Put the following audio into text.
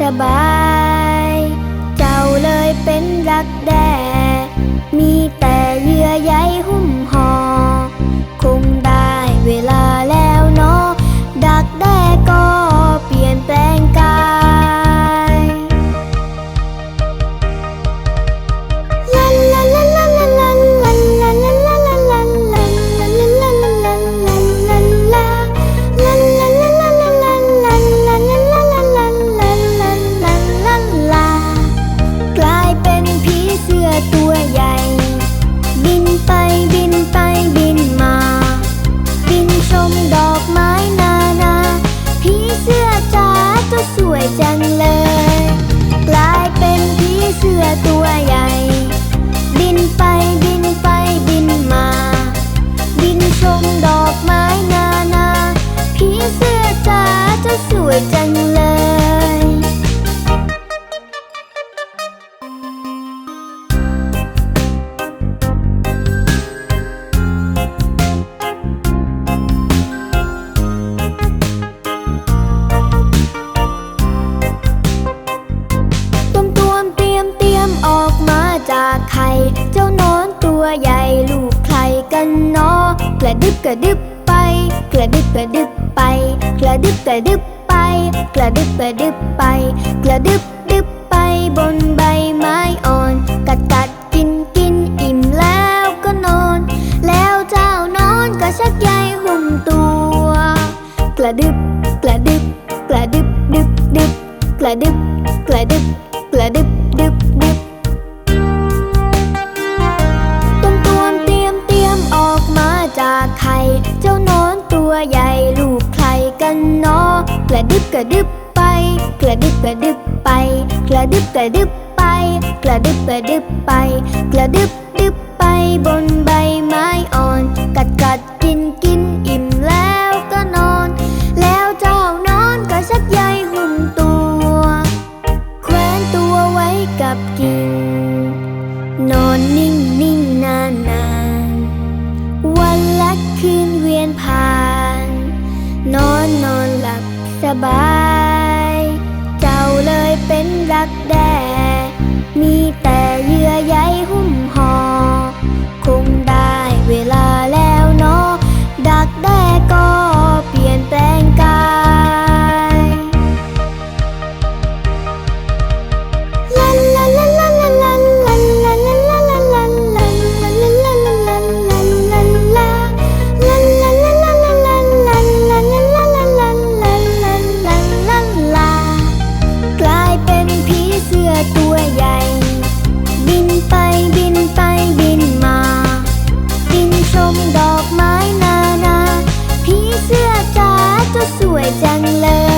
สบาย เจ้าเลยเป็นรักแด่มีแต่เยื่อใยหุ้มห่อคงได้ จังเลยตุ้มตวมเตรียมเตรียมออกมาจากไข่ เจ้านอนตัวใหญ่ลูกใครกันเนาะกระดึบกระดึบไป กระดึบกระดึบไป กระดึบกระดึบ กระดึบกระดึบไป กระดึบดึบไปบนใบไม้อ่อน กัดกัดกินกินอิ่มแล้วก็นอน แล้วเจ้านอนก็ชักใยหุ้มตัว กระดึบกระดึบกระดึบดึบดึบกระดึบกระดึบกระดึบดึบดึบตุ้มตวมเตรียมเตรียมออกมาจากไข่เจ้านอนตัวใหญ่ กระดึบกระดึบไป กระดึบกระดึบไป กระดึบกระดึบไป กระดึบกระดึบไป กระดึบดึบไปบนใบไม้อ่อนกัด ลับาย เจ้าเลยเป็นรักแด่มีแต่ สวยจังเลย